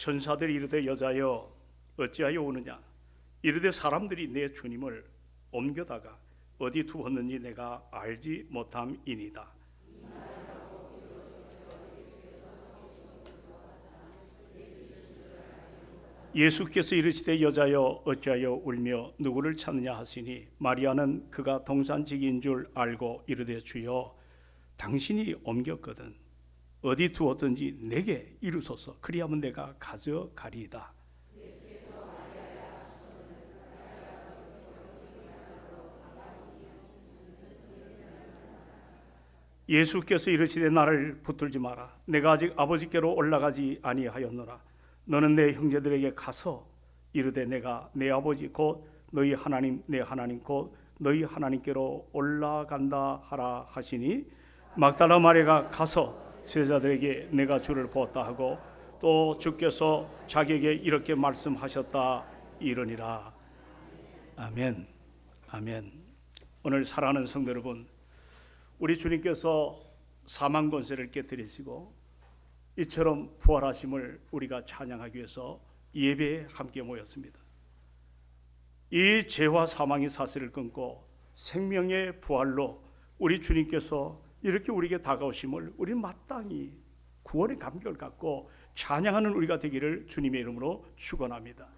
천사들이 이르되 여자여 어찌하여 오느냐 이르되 사람들이 내 주님을 옮겨다가 어디 두었는지 내가 알지 못함이니이다. 예수께서 이르시되 여자여 어찌하여 울며 누구를 찾느냐 하시니 마리아는 그가 동산지기인 줄 알고 이르되 주여 당신이 옮겼거든 어디 두었든지 내게 이루소서. 그리하면 내가 가져가리이다. 예수께서 이르시되 나를 붙들지 마라. 내가 아직 아버지께로 올라가지 아니하였노라. 너는 내 형제들에게 가서 이르되 내가 내 아버지 곧 너희 하나님 내 하나님 곧 너희 하나님께로 올라간다 하라 하시니 막달라 마리가 가서 세자들에게 내가 주를 보았다 하고 또 주께서 자기에게 이렇게 말씀하셨다 이러니라. 아멘. 아멘. 오늘 사랑하는 성도 여러분 우리 주님께서 사망 권세를 깨뜨리시고 이처럼 부활하심을 우리가 찬양하기 위해서 예배에 함께 모였습니다. 이 죄와 사망의 사슬을 끊고 생명의 부활로 우리 주님께서 이렇게 우리에게 다가오심을 우리 마땅히 구원의 감격을 갖고 찬양하는 우리가 되기를 주님의 이름으로 축원합니다.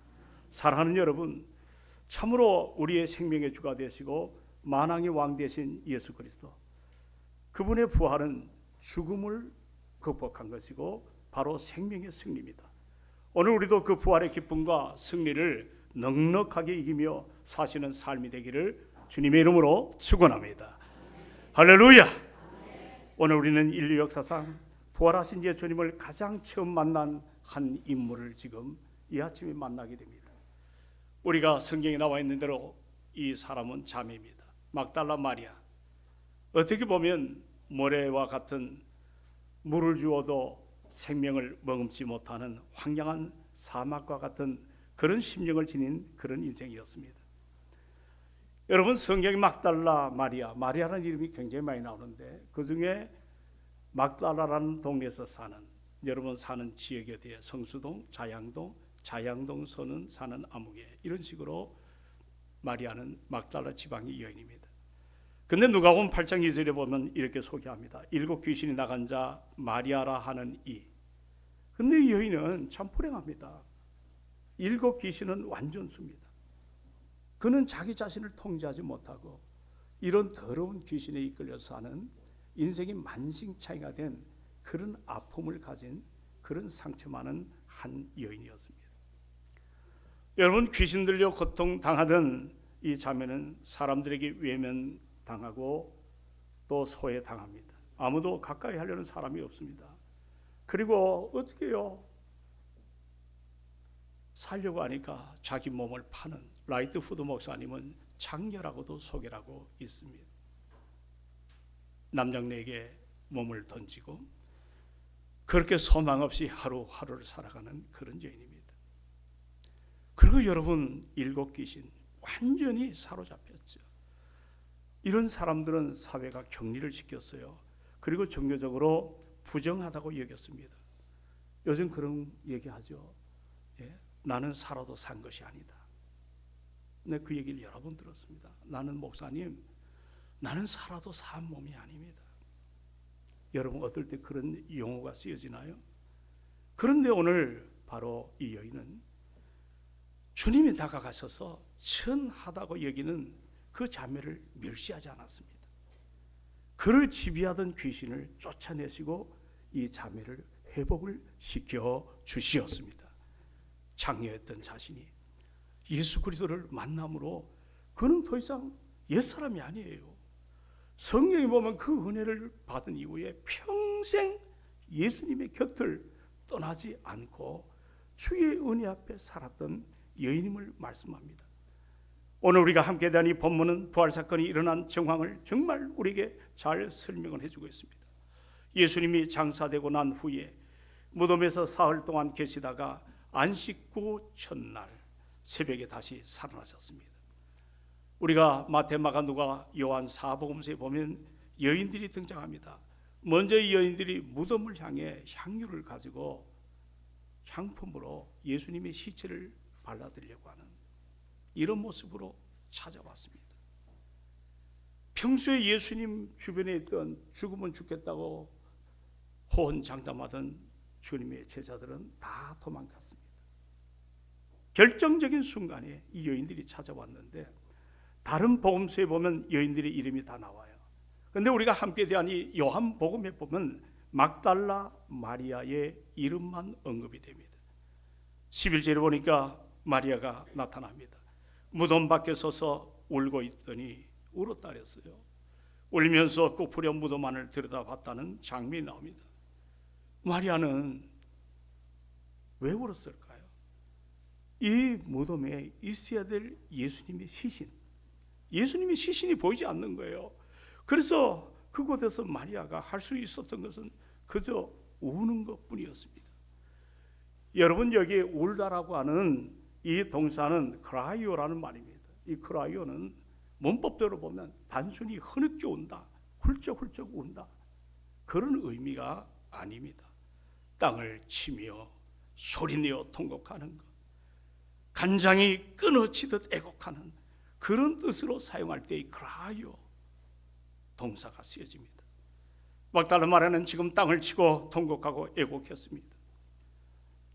사랑하는 여러분, 참으로 우리의 생명의 주가 되시고 만왕의 왕 되신 예수 그리스도 그분의 부활은 죽음을 극복한 것이고 바로 생명의 승리입니다. 오늘 우리도 그 부활의 기쁨과 승리를 넉넉하게 이기며 사시는 삶이 되기를 주님의 이름으로 축원합니다. 할렐루야. 오늘 우리는 인류 역사상 부활하신 예수님을 가장 처음 만난 한 인물을 지금 이 아침에 만나게 됩니다. 우리가 성경에 나와 있는 대로 이 사람은 자매입니다. 막달라 마리아. 어떻게 보면 모래와 같은 물을 주어도 생명을 머금지 못하는 황량한 사막과 같은 그런 심령을 지닌 그런 인생이었습니다. 여러분 성경에 막달라 마리아, 마리아라는 이름이 굉장히 많이 나오는데 그 중에 막달라라는 동네에서 사는 여러분 사는 지역에 대해 성수동, 자양동, 자양동 서는 사는 아무개 이런 식으로 마리아는 막달라 지방의 여인입니다. 근데 누가복음 8장 2절에 보면 이렇게 소개합니다. 일곱 귀신이 나간 자 마리아라 하는 이. 근데 이 여인은 참 불행합니다. 일곱 귀신은 완전수입니다. 그는 자기 자신을 통제하지 못하고 이런 더러운 귀신에 이끌려서 사는 인생이 만신창이가 된 그런 아픔을 가진 그런 상처 많은 한 여인이었습니다. 여러분 귀신 들려 고통 당하던 이 자매는 사람들에게 외면 당하고 또 소외 당합니다. 아무도 가까이 하려는 사람이 없습니다. 그리고 어떻게요? 살려고 하니까 자기 몸을 파는 라이트 푸드 목사님은 장녀라고도 소개하고 있습니다. 남장네에게 몸을 던지고 그렇게 소망 없이 하루하루를 살아가는 그런 여인입니다. 그리고 여러분 일곱 귀신 완전히 사로잡혔죠. 이런 사람들은 사회가 격리를 시켰어요. 그리고 종교적으로 부정하다고 여겼습니다. 요즘 그런 얘기하죠. 예? 나는 살아도 산 것이 아니다. 네, 그 얘기를 여러 번 들었습니다. 나는 목사님, 나는 살아도 산 몸이 아닙니다. 여러분 어떨 때 그런 용어가 쓰여지나요? 그런데 오늘 바로 이 여인은 주님이 다가가셔서 천하다고 여기는 그 자매를 멸시하지 않았습니다. 그를 지배하던 귀신을 쫓아내시고 이 자매를 회복을 시켜 주시었습니다. 장녀였던 자신이 예수 그리스도를 만남으로 그는 더 이상 옛사람이 아니에요. 성경에 보면 그 은혜를 받은 이후에 평생 예수님의 곁을 떠나지 않고 주의 은혜 앞에 살았던 여인임을 말씀합니다. 오늘 우리가 함께 대한 이 본문은 부활 사건이 일어난 정황을 정말 우리에게 잘 설명을 해주고 있습니다. 예수님이 장사되고 난 후에 무덤에서 사흘 동안 계시다가 안식구 첫날 새벽에 다시 살아나셨습니다. 우리가 마테마가 누가 요한 사복음서에 보면 여인들이 등장합니다. 먼저 이 여인들이 무덤을 향해 향유를 가지고 향품으로 예수님의 시체를 발라드리려고 하는 이런 모습으로 찾아왔습니다. 평소에 예수님 주변에 있던 죽으면 죽겠다고 호언장담하던 주님의 제자들은 다 도망갔습니다. 결정적인 순간에 이 여인들이 찾아왔는데 다른 복음서에 보면 여인들의 이름이 다 나와요. 근데 우리가 함께 대한 이 요한 복음에 보면 막달라 마리아의 이름만 언급이 됩니다. 11절에 보니까 마리아가 나타납니다. 무덤 밖에 서서 울고 있더니 울었다랬어요. 울면서 꼬부려 무덤 안을 들여다봤다는 장면이 나옵니다. 마리아는 왜 울었을까요? 이 무덤에 있어야 될 예수님의 시신, 예수님의 시신이 보이지 않는 거예요. 그래서 그곳에서 마리아가 할 수 있었던 것은 그저 우는 것 뿐이었습니다. 여러분 여기 울다라고 하는 이 동사는 크라이오라는 말입니다. 이 크라이오는 문법대로 보면 단순히 흐느껴 운다, 훌쩍훌쩍 운다 그런 의미가 아닙니다. 땅을 치며 소리내어 통곡하는 것, 간장이 끊어지듯 애곡하는 그런 뜻으로 사용할 때이 크라이오 동사가 쓰여집니다. 막달라 마리아는 지금 땅을 치고 통곡하고 애곡했습니다.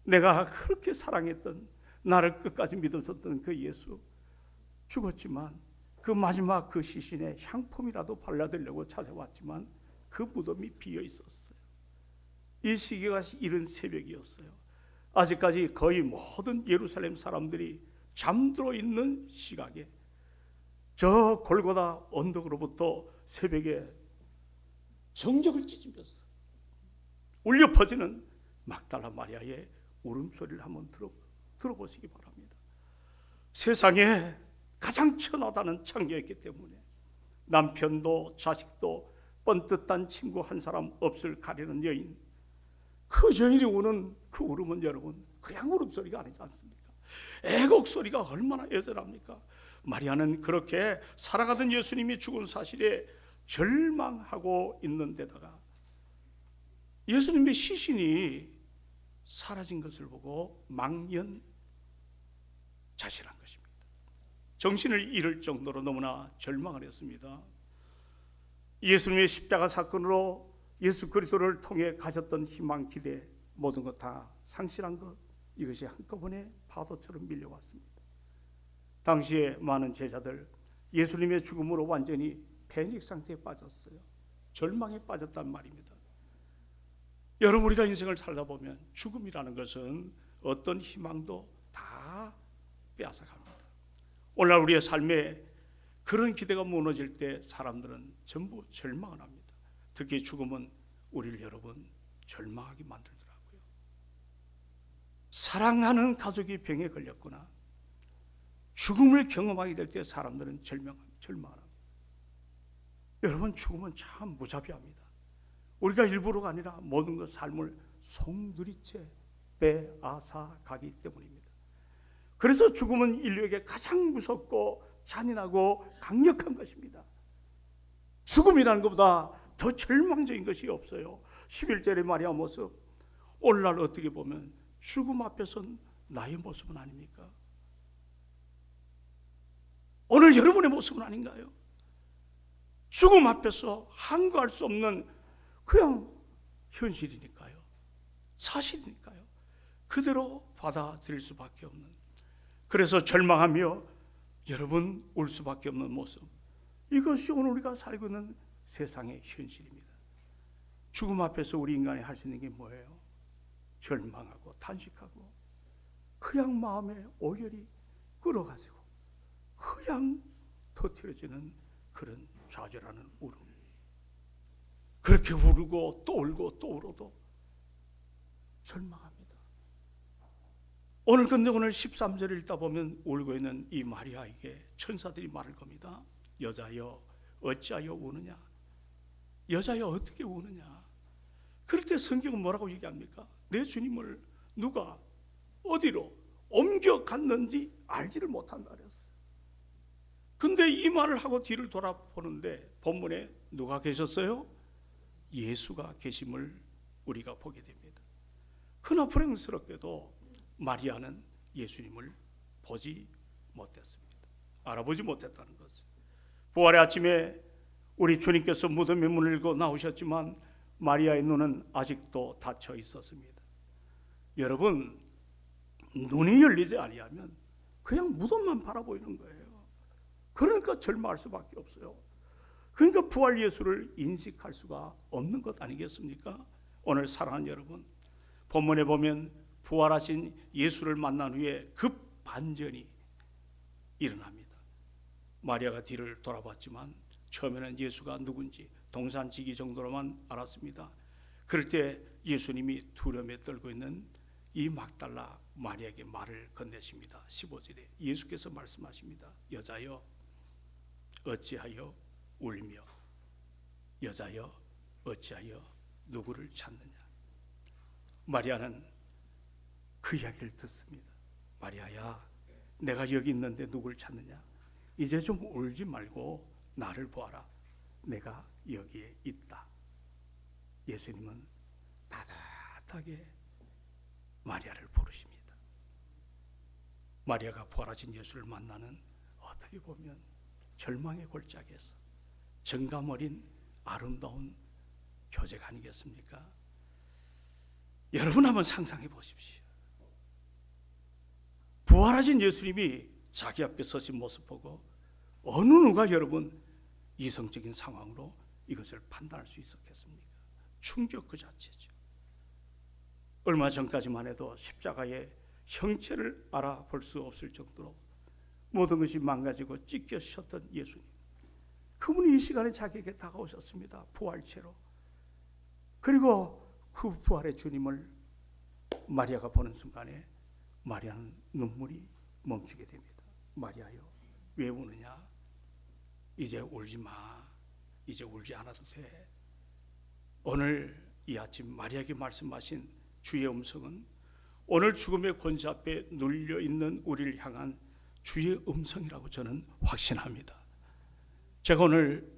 내가 그렇게 사랑했던 나를 끝까지 믿었었던 그 예수 죽었지만 그 마지막 그 시신에 향품이라도 발라드리려고 찾아왔지만 그 무덤이 비어 있었어요. 이 시기가 이른 새벽이었어요. 아직까지 거의 모든 예루살렘 사람들이 잠들어 있는 시각에 저 골고다 언덕으로부터 새벽에 정적을 찢으면서 울려 퍼지는 막달라 마리아의 울음소리를 한번 들어, 들어보시기 바랍니다. 세상에 가장 천하다는 창녀였기 때문에 남편도 자식도 뻔뜻한 친구 한 사람 없을 가리는 여인 그 여인이 우는 그 울음은 여러분 그냥 울음소리가 아니지 않습니까? 애곡 소리가 얼마나 애절합니까? 마리아는 그렇게 살아가던 예수님이 죽은 사실에 절망하고 있는 데다가 예수님의 시신이 사라진 것을 보고 망연 자실한 것입니다. 정신을 잃을 정도로 너무나 절망을 했습니다. 예수님의 십자가 사건으로 예수 그리스도를 통해 가졌던 희망, 기대 모든 것 다 상실한 것 이것이 한꺼번에 파도처럼 밀려왔습니다. 당시에 많은 제자들 예수님의 죽음으로 완전히 패닉 상태에 빠졌어요. 절망에 빠졌단 말입니다. 여러분 우리가 인생을 살다 보면 죽음이라는 것은 어떤 희망도 다 빼앗아갑니다. 오늘날 우리의 삶에 그런 기대가 무너질 때 사람들은 전부 절망을 합니다. 특히 죽음은 우리를 여러분 절망하게 만들더라고요. 사랑하는 가족이 병에 걸렸거나 죽음을 경험하게 될 때 사람들은 절망, 절망합니다. 여러분 죽음은 참 무자비합니다. 우리가 일부러가 아니라 모든 것 삶을 송두리째 빼앗아 가기 때문입니다. 그래서 죽음은 인류에게 가장 무섭고 잔인하고 강력한 것입니다. 죽음이라는 것보다 더 절망적인 것이 없어요. 11절의 마리아 모습 오늘날 어떻게 보면 죽음 앞에선 나의 모습은 아닙니까? 오늘 여러분의 모습은 아닌가요? 죽음 앞에서 한거할 수 없는 그냥 현실이니까요. 사실이니까요. 그대로 받아들일 수밖에 없는. 그래서 절망하며 여러분 울 수밖에 없는 모습. 이것이 오늘 우리가 살고 있는 세상의 현실입니다. 죽음 앞에서 우리 인간이 할 수 있는 게 뭐예요? 절망하고 탄식하고 그냥 마음에 오열이 끌어가지고 그냥 터트려지는 그런 좌절하는 울음. 그렇게 울고 또 울고 또 울어도 절망합니다. 오늘 근데 오늘 13절을 읽다 보면 울고 있는 이 마리아에게 천사들이 말할 겁니다. 여자여 어찌하여 우느냐? 여자여 어떻게 우느냐? 그럴 때 성경은 뭐라고 얘기합니까? 내 주님을 누가 어디로 옮겨갔는지 알지를 못한다 그랬어요. 근데 이 말을 하고 뒤를 돌아보는데 본문에 누가 계셨어요? 예수가 계심을 우리가 보게 됩니다. 그나 불행스럽게도 마리아는 예수님을 보지 못했습니다. 알아보지 못했다는 것을. 부활의 아침에 우리 주님께서 무덤의 문을 열고 나오셨지만 마리아의 눈은 아직도 닫혀 있었습니다. 여러분 눈이 열리지 아니하면 그냥 무덤만 바라보이는 거예요. 그러니까 절망할 수밖에 없어요. 그러니까 부활 예수를 인식할 수가 없는 것 아니겠습니까? 오늘 사랑하는 여러분, 본문에 보면 부활하신 예수를 만난 후에 급 반전이 일어납니다. 마리아가 뒤를 돌아봤지만 처음에는 예수가 누군지 동산지기 정도로만 알았습니다. 그럴 때 예수님이 두려움에 떨고 있는 이 막달라 마리아에게 말을 건네십니다. 15절에 예수께서 말씀하십니다. 여자여 어찌하여 울며 여자여 어찌하여 누구를 찾느냐 마리아는 그 이야기를 듣습니다 마리아야 내가 여기 있는데 누굴 찾느냐 이제 좀 울지 말고 나를 보아라 내가 여기에 있다 예수님은 따뜻하게 마리아를 부르십니다 마리아가 부활하신 예수를 만나는 어떻게 보면 절망의 골짜기에서 정감 어린 아름다운 교제가 아니겠습니까? 여러분 한번 상상해 보십시오. 부활하신 예수님이 자기 앞에 서신 모습 보고 어느 누가 여러분 이성적인 상황으로 이것을 판단할 수 있었겠습니까? 충격 그 자체죠. 얼마 전까지만 해도 십자가의 형체를 알아볼 수 없을 정도로 모든 것이 망가지고 찢겨졌던 예수님. 그분이 이 시간에 자기에게 다가오셨습니다. 부활체로. 그리고 그 부활의 주님을 마리아가 보는 순간에 마리아는 눈물이 멈추게 됩니다. 마리아요, 왜 우느냐? 이제 울지 마. 이제 울지 않아도 돼. 오늘 이 아침 마리아에게 말씀하신 주의 음성은 오늘 죽음의 권세 앞에 눌려 있는 우리를 향한 주의 음성이라고 저는 확신합니다. 제가 오늘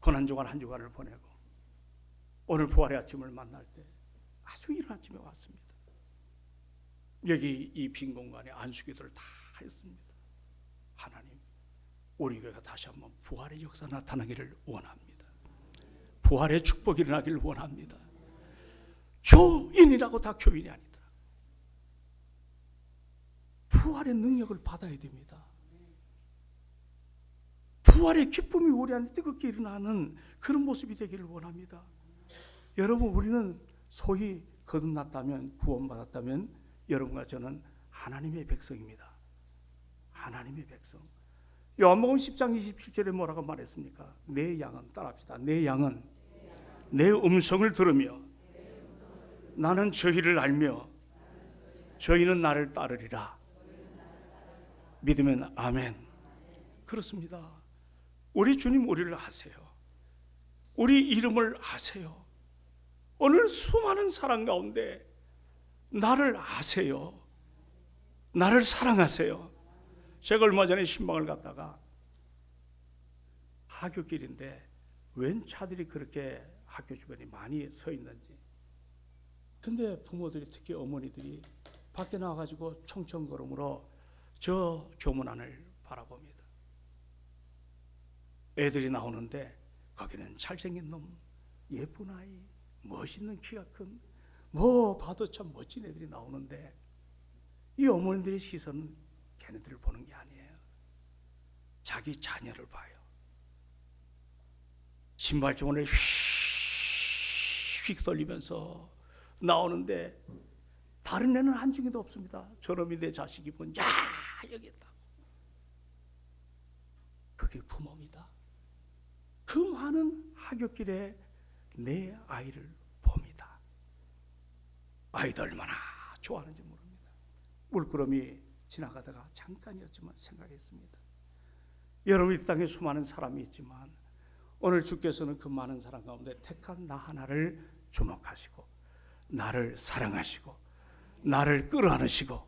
고난 주간 한 주간을 보내고 오늘 부활의 아침을 만날 때 아주 이른 아침에 왔습니다. 여기 이 빈 공간에 안수기도를 다 했습니다. 하나님, 우리 교회가 다시 한번 부활의 역사 나타나기를 원합니다. 부활의 축복이 일어나기를 원합니다. 교인이라고 다 교인이 아니다. 부활의 능력을 받아야 됩니다. 부활의 기쁨이 우리 안에 뜨겁게 일어나는 그런 모습이 되기를 원합니다. 여러분 우리는 소위 거듭났다면 구원받았다면 여러분과 저는 하나님의 백성입니다. 하나님의 백성. 요한복음 10장 27절에 뭐라고 말했습니까? 내 양은 따라합시다. 내 양은 내 음성을 들으며 나는 저희를 알며 저희는 나를 따르리라. 믿으면 아멘. 그렇습니다. 우리 주님 우리를 아세요. 우리 이름을 아세요. 오늘 수많은 사람 가운데 나를 아세요. 나를 사랑하세요. 제가 얼마 전에 신방을 갔다가 하교길인데 웬 차들이 그렇게 학교 주변에 많이 서 있는지. 근데 부모들이 특히 어머니들이 밖에 나와가지고 청청걸음으로 저 교문 안을 바라봅니다. 애들이 나오는데 거기는 잘생긴 놈, 예쁜 아이, 멋있는 키가 큰, 뭐 봐도 참 멋진 애들이 나오는데 이 어머니들의 시선은 걔네들을 보는 게 아니에요. 자기 자녀를 봐요. 신발 주머니를 휙 돌리면서 나오는데 다른 애는 한 중에도 없습니다. 저놈이 내 자식이면 야 여기 있다고. 그게 부모입니다. 그 많은 하굣길에 내 아이를 봅니다. 아이들 얼마나 좋아하는지 모릅니다. 물끄러미 지나가다가 잠깐이었지만 생각했습니다. 여러분 이 땅에 수많은 사람이 있지만 오늘 주께서는 그 많은 사람 가운데 택한 나 하나를 주목하시고 나를 사랑하시고 나를 끌어안으시고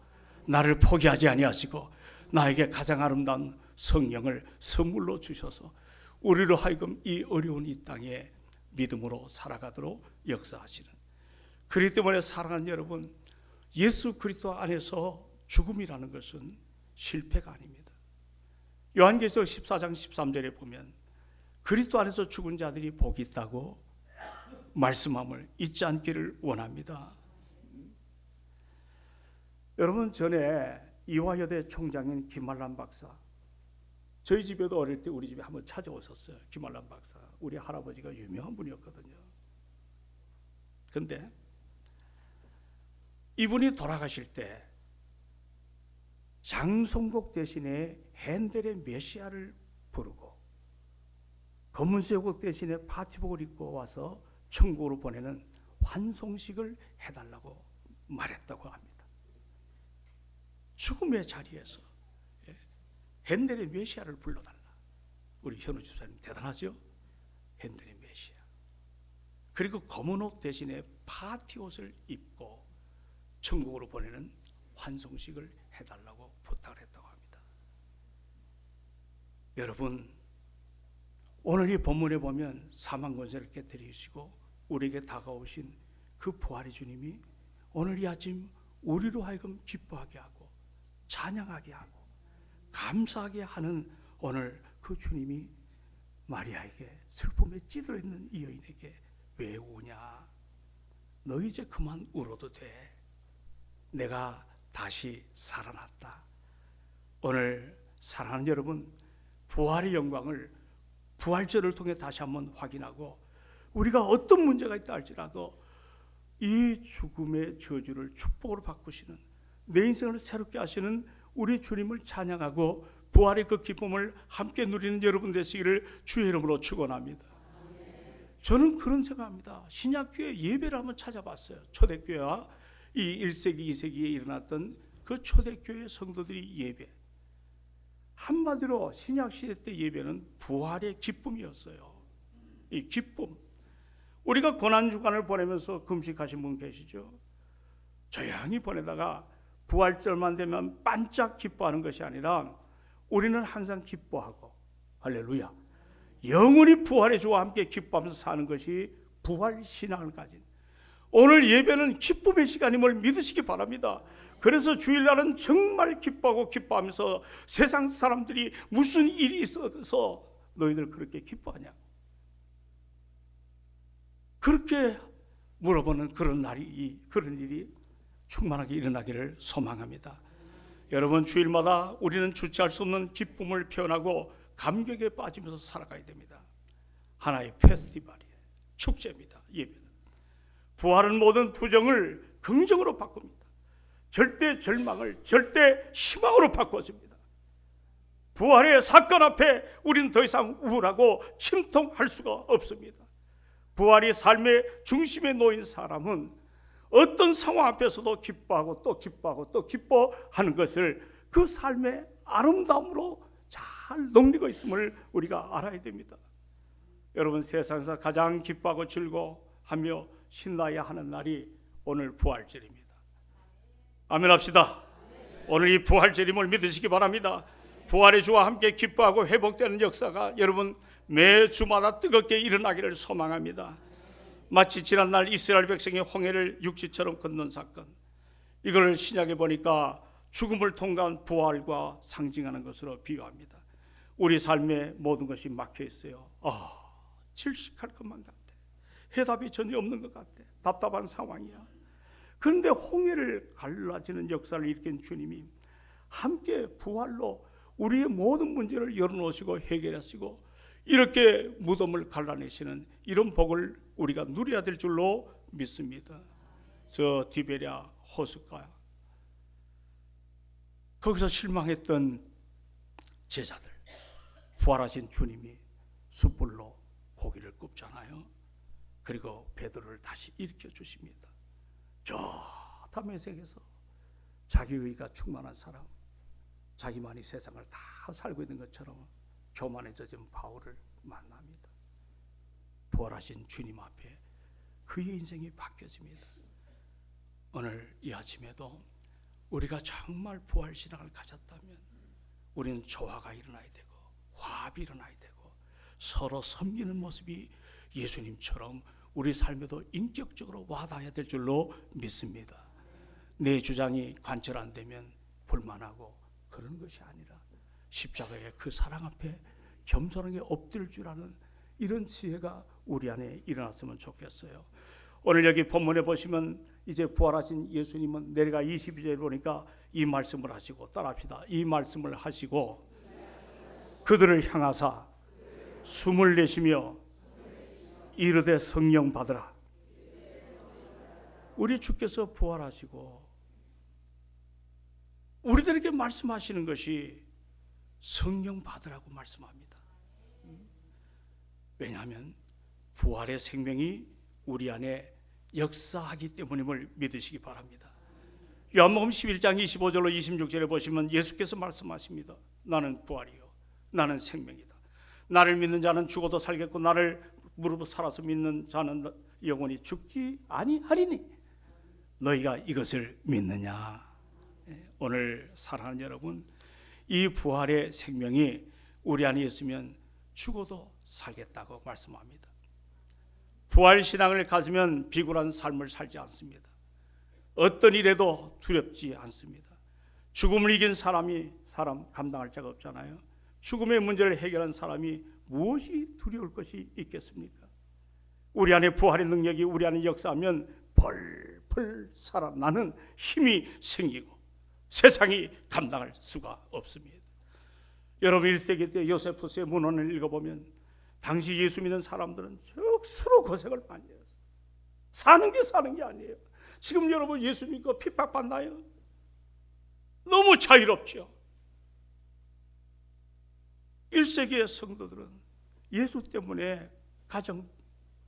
나를 포기하지 아니하시고 나에게 가장 아름다운 성령을 선물로 주셔서 우리로 하여금 이 어려운 이 땅에 믿음으로 살아가도록 역사하시는 그렇기 때문에 사랑하는 여러분, 예수 그리스도 안에서 죽음이라는 것은 실패가 아닙니다. 요한계시록 14장 13절에 보면 그리스도 안에서 죽은 자들이 복이 있다고 말씀함을 잊지 않기를 원합니다. 여러분 전에 이화여대 총장인 김말란 박사 저희 집에도 어릴 때 우리 집에 한번 찾아오셨어요. 김말란 박사. 우리 할아버지가 유명한 분이었거든요. 근데 이분이 돌아가실 때 장송곡 대신에 핸델의 메시아를 부르고 검은쇠곡 대신에 파티복을 입고 와서 천국으로 보내는 환송식을 해달라고 말했다고 합니다. 죽음의 자리에서 예, 핸델의 메시아를 불러달라. 우리 현우 집사님 대단하죠? 핸델의 메시아. 그리고 검은 옷 대신에 파티 옷을 입고 천국으로 보내는 환송식을 해달라고 부탁을 했다고 합니다. 여러분, 오늘 이 본문에 보면 사망 권세를 깨뜨리시고 우리에게 다가오신 그 부활의 주님이 오늘 이 아침 우리로 하여금 기뻐하게 하고 찬양하게 하고 감사하게 하는 오늘 그 주님이 마리아에게 슬픔에 찌들어 있는 이 여인에게 왜 우냐? 너 이제 그만 울어도 돼. 내가 다시 살아났다. 오늘 사랑하는 여러분, 부활의 영광을 부활절을 통해 다시 한번 확인하고 우리가 어떤 문제가 있다 할지라도 이 죽음의 저주를 축복으로 바꾸시는 내 인생을 새롭게 하시는 우리 주님을 찬양하고 부활의 그 기쁨을 함께 누리는 여러분 되시기를 주의 이름으로 축원합니다. 저는 그런 생각합니다. 신약교회 예배를 한번 찾아봤어요. 초대교회와 이 1세기, 2세기에 일어났던 그 초대교회 성도들이 예배. 한마디로 신약 시대 때 예배는 부활의 기쁨이었어요. 이 기쁨. 우리가 고난 주간을 보내면서 금식하신 분 계시죠? 조용히 보내다가 부활절만 되면 반짝 기뻐하는 것이 아니라 우리는 항상 기뻐하고 할렐루야. 영원히 부활의 주와 함께 기뻐하면서 사는 것이 부활 신앙을 가진 오늘 예배는 기쁨의 시간임을 믿으시기 바랍니다. 그래서 주일날은 정말 기뻐하고 기뻐하면서 세상 사람들이 무슨 일이 있어서 너희들 그렇게 기뻐하냐? 그렇게 물어보는 그런 날이 그런 일이 충만하게 일어나기를 소망합니다. 여러분 주일마다 우리는 주체할 수 없는 기쁨을 표현하고 감격에 빠지면서 살아가야 됩니다. 하나의 페스티벌이에요. 축제입니다. 예배는. 부활은 모든 부정을 긍정으로 바꿉니다. 절대 절망을 절대 희망으로 바꿔줍니다. 부활의 사건 앞에 우리는 더 이상 우울하고 침통할 수가 없습니다. 부활이 삶의 중심에 놓인 사람은 어떤 상황 앞에서도 기뻐하고 또 기뻐하고 또 기뻐하는 것을 그 삶의 아름다움으로 잘 녹리고 있음을 우리가 알아야 됩니다. 여러분 세상에서 가장 기뻐하고 즐거워하며 신나야 하는 날이 오늘 부활절입니다. 아멘 합시다. 오늘 이 부활절임을 믿으시기 바랍니다. 부활의 주와 함께 기뻐하고 회복되는 역사가 여러분 매 주마다 뜨겁게 일어나기를 소망합니다. 마치 지난날 이스라엘 백성이 홍해를 육지처럼 건넌 사건. 이걸 신약에 보니까 죽음을 통과한 부활과 상징하는 것으로 비유합니다. 우리 삶의 모든 것이 막혀 있어요. 아, 질식할 것만 같아. 해답이 전혀 없는 것 같아. 답답한 상황이야. 그런데 홍해를 갈라지는 역사를 일으킨 주님이 함께 부활로 우리의 모든 문제를 열어놓으시고 해결하시고 이렇게 무덤을 갈라내시는 이런 복을 우리가 누려야 될 줄로 믿습니다. 저 디베랴 호숫가 거기서 실망했던 제자들 부활하신 주님이 숯불로 고기를 굽잖아요. 그리고 베드로를 다시 일으켜 주십니다. 저 담에색에서 자기의가 충만한 사람, 자기만이 세상을 다 살고 있는 것처럼 젖은 바울을 만납니다. 부활하신 주님 앞에 그의 인생이 바뀌어집니다. 오늘 이 아침에도 우리가 정말 부활 신앙을 가졌다면 우리는 조화가 일어나야 되고 화합이 일어나야 되고 서로 섬기는 모습이 예수님처럼 우리 삶에도 인격적으로 와닿아야 될 줄로 믿습니다. 내 주장이 관철 안 되면 불만하고 그런 것이 아니라 십자가의 그 사랑 앞에 겸손하게 엎드릴 줄 아는 이런 지혜가 우리 안에 일어났으면 좋겠어요. 오늘 여기 본문에 보시면 이제 부활하신 예수님은 내려가 22절에 보니까 이 말씀을 하시고 따라합시다. 이 말씀을 하시고 그들을 향하사 숨을 내쉬며 이르되 성령 받으라. 우리 주께서 부활하시고 우리들에게 말씀하시는 것이 성령 받으라고 말씀합니다. 왜냐하면 부활의 생명이 우리 안에 역사하기 때문임을 믿으시기 바랍니다. 요한복음 11장 25절로 26절에 보시면 예수께서 말씀하십니다. 나는 부활이요 나는 생명이다. 나를 믿는 자는 죽어도 살겠고 나를 무릎 살아서 믿는 자는 영원히 죽지 아니하리니 너희가 이것을 믿느냐? 예, 오늘 사랑하는 여러분, 이 부활의 생명이 우리 안에 있으면 죽어도 살겠다고 말씀합니다. 부활 신앙을 가지면 비굴한 삶을 살지 않습니다. 어떤 일에도 두렵지 않습니다. 죽음을 이긴 사람이 사람 감당할 자가 없잖아요. 죽음의 문제를 해결한 사람이 무엇이 두려울 것이 있겠습니까? 우리 안에 부활의 능력이 우리 안에 역사하면 펄펄 살아나는 힘이 생기고 세상이 감당할 수가 없습니다. 여러분 1세기 때 요세푸스의 문헌을 읽어보면 당시 예수 믿는 사람들은 적수로 고생을 많이 했어요. 사는 게 사는 게 아니에요. 지금 여러분 예수 믿고 핍박받나요? 너무 자유롭죠. 1세기의 성도들은 예수 때문에 가정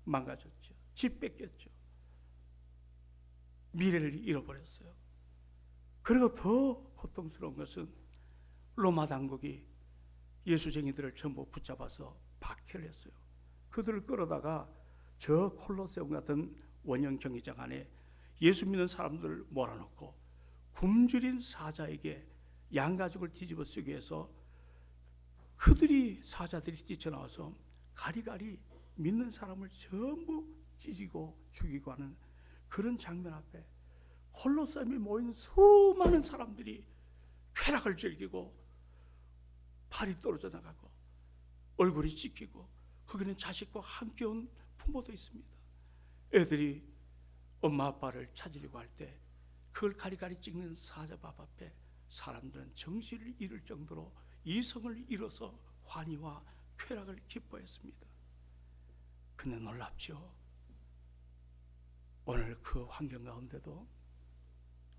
망가졌죠. 집 뺏겼죠. 미래를 잃어버렸어요. 그리고 더 고통스러운 것은 로마 당국이 예수쟁이들을 전부 붙잡아서 박해를 했어요. 그들을 끌어다가 저 콜로세움 같은 원형 경기장 안에 예수 믿는 사람들을 몰아넣고 굶주린 사자에게 양가죽을 뒤집어 쓰기 위해서 그들이 사자들이 뛰쳐나와서 가리가리 믿는 사람을 전부 찢고 죽이고 하는 그런 장면 앞에 콜로세움에 모인 수많은 사람들이 쾌락을 즐기고 팔이 떨어져 나가고 얼굴이 찢기고 거기는 자식과 함께 온 부모도 있습니다. 애들이 엄마 아빠를 찾으려고 할 때 그걸 가리가리 찍는 사자밥 앞에 사람들은 정신을 잃을 정도로 이성을 잃어서 환희와 쾌락을 기뻐했습니다. 근데 놀랍죠. 오늘 그 환경 가운데도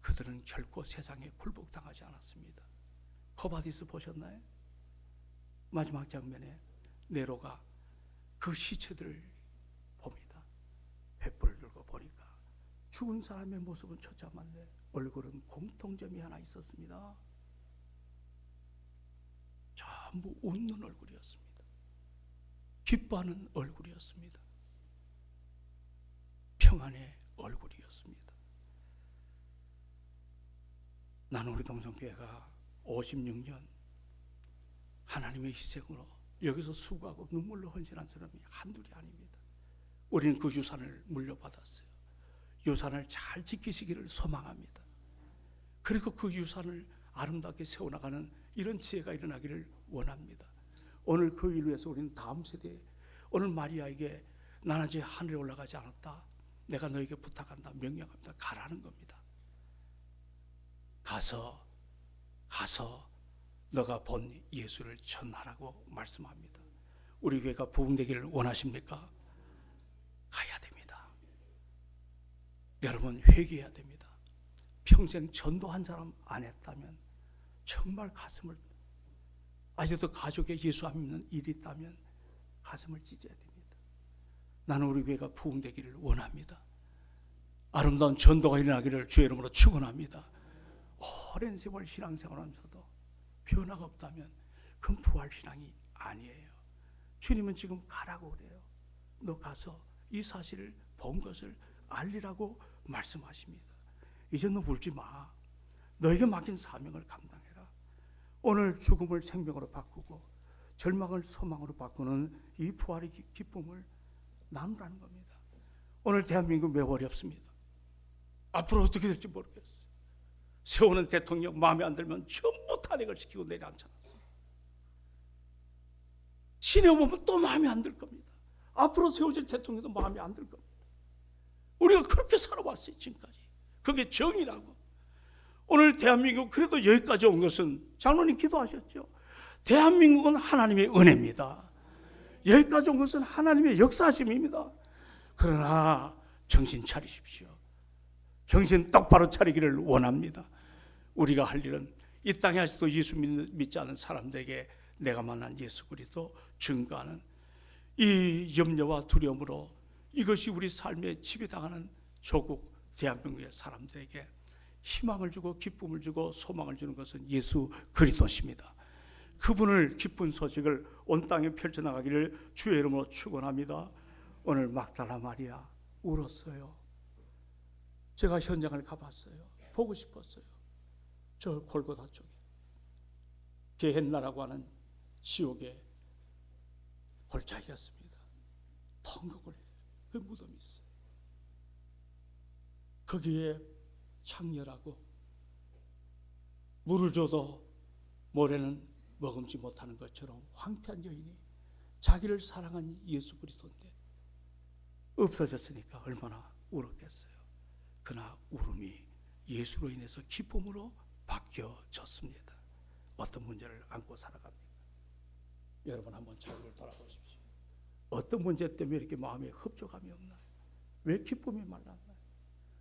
그들은 결코 세상에 굴복당하지 않았습니다. 코바디스 보셨나요? 마지막 장면에 네로가 그 시체들을 봅니다. 횃불을 들고 보니까 죽은 사람의 모습은 처참한데 얼굴은 공통점이 하나 있었습니다. 전부 웃는 얼굴이었습니다. 기뻐하는 얼굴이었습니다. 평안의 얼굴이었습니다. 나는 우리 동성교회가 56년 하나님의 희생으로 여기서 수고하고 눈물로 헌신한 사람이 한둘이 아닙니다. 우리는 그 유산을 물려받았어요. 유산을 잘 지키시기를 소망합니다. 그리고 그 유산을 아름답게 세워나가는 이런 지혜가 일어나기를 원합니다. 오늘 그 일을 위해서 우리는 다음 세대에 오늘 마리아에게 나는 아직 하늘에 올라가지 않았다. 내가 너에게 부탁한다. 명령합니다. 가라는 겁니다. 가서 가서 너가 본 예수를 전하라고 말씀합니다. 우리 교회가 부흥되기를 원하십니까? 가야 됩니다. 여러분 회개해야 됩니다. 평생 전도 한 사람 안 했다면 정말 가슴을 아직도 가족에 예수 안 믿는 일이 있다면 가슴을 찢어야 됩니다. 나는 우리 교회가 부흥되기를 원합니다. 아름다운 전도가 일어나기를 주의 이름으로 축원합니다. 오랜 세월 신앙생활하면서도 변화가 없다면 그건 부활 신앙이 아니에요. 주님은 지금 가라고 그래요. 너 가서 이 사실을 본 것을 알리라고 말씀하십니다. 이제 너 울지 마. 너에게 맡긴 사명을 감당해라. 오늘 죽음을 생명으로 바꾸고 절망을 소망으로 바꾸는 이 부활의 기- 기쁨을 나누라는 겁니다. 오늘 대한민국 매우 어렵습니다. 앞으로 어떻게 될지 모르겠어요. 세우는 대통령 마음에 안 들면 전부 탄핵을 시키고 내려앉혀놨어요. 신에 보면 또 마음에 안 들 겁니다. 앞으로 세워질 대통령도 마음에 안 들 겁니다. 우리가 그렇게 살아왔어요, 지금까지. 그게 정의라고. 오늘 대한민국 그래도 여기까지 온 것은 장로님 기도하셨죠. 대한민국은 하나님의 은혜입니다. 여기까지 온 것은 하나님의 역사심입니다. 그러나 정신 차리십시오. 정신 똑바로 차리기를 원합니다. 우리가 할 일은 이 땅에 아직도 예수 믿- 믿지 않은 사람들에게 내가 만난 예수 그리스도 증거하는 이 염려와 두려움으로 이것이 우리 삶에 지배당하는 조국 대한민국의 사람들에게 희망을 주고 기쁨을 주고 소망을 주는 것은 예수 그리스도십니다. 그분을 기쁜 소식을 온 땅에 펼쳐 나가기를 주의 이름으로 축원합니다. 오늘 막달라 마리아 울었어요. 제가 현장을 가봤어요. 보고 싶었어요. 저 골고다 쪽에 게헨나라고 하는 지옥의 골짜기였습니다. 텅거골 그 무덤이 있어요. 거기에 창렬하고 물을 줘도 모래는 머금지 못하는 것처럼 황폐한 여인이 자기를 사랑한 예수 그리스도인데 없어졌으니까 얼마나 울었겠어요. 그러나 울음이 예수로 인해서 기쁨으로 바뀌어졌습니다. 어떤 문제를 안고 살아갑니까? 여러분 한번 자기를 돌아보십시오. 어떤 문제 때문에 이렇게 마음에 흡족함이 없나요? 왜 기쁨이 말랐나요?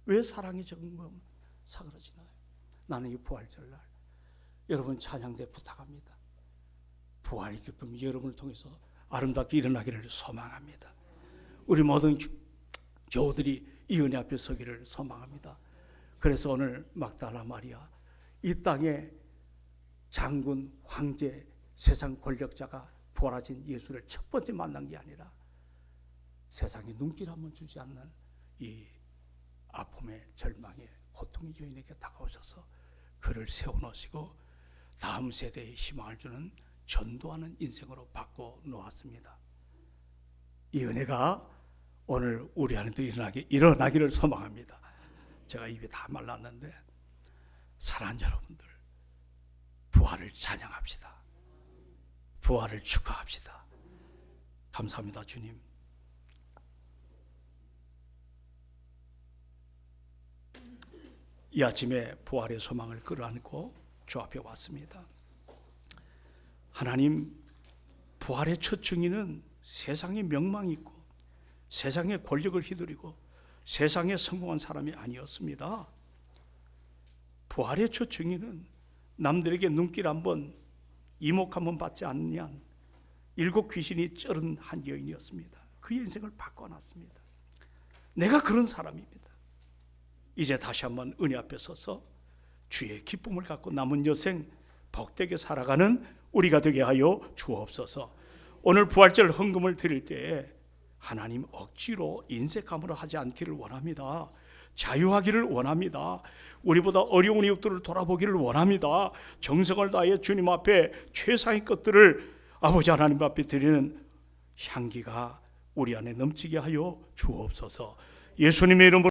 왜 사랑이 정금 사그러지나요? 나는 이 부활절 날 여러분 찬양대 부탁합니다. 부활의 기쁨이 여러분을 통해서 아름답게 일어나기를 소망합니다. 우리 모든 교- 교우들이 이 은혜 앞에 서기를 소망합니다. 그래서 오늘 막달라 마리아 이 땅에 장군, 황제, 세상 권력자가 부활하신 예수를 첫 번째 만난 게 아니라 세상에 눈길 한번 주지 않는 이 아픔의 절망의 고통의 여인에게 다가오셔서 그를 세워놓으시고 다음 세대에 희망을 주는 전도하는 인생으로 바꿔 놓았습니다. 이 은혜가 오늘 우리 안에도 일어나기, 일어나기를 소망합니다. 제가 입이 다 말랐는데 사랑하는 여러분들 부활을 찬양합시다. 부활을 축하합시다. 감사합니다, 주님. 이 아침에 부활의 소망을 끌어안고 주 앞에 왔습니다. 하나님, 부활의 첫 증인은 세상에 명망이 있고 세상의 권력을 휘두르고 세상에 성공한 사람이 아니었습니다. 부활의 첫 증인은 남들에게 눈길 한번 이목 한번 받지 않는 일곱 귀신이 쩔은 한 여인이었습니다. 그 인생을 바꿔놨습니다. 내가 그런 사람입니다. 이제 다시 한번 은혜 앞에 서서 주의 기쁨을 갖고 남은 여생 복되게 살아가는 우리가 되게 하여 주옵소서. 오늘 부활절 헌금을 드릴 때에 하나님 억지로 인색함으로 하지 않기를 원합니다. 자유하기를 원합니다. 우리보다 어려운 이웃들을 돌아보기를 원합니다. 정성을 다해 주님 앞에 최상의 것들을 아버지 하나님 앞에 드리는 향기가 우리 안에 넘치게 하여 주옵소서. 예수님의 이름으로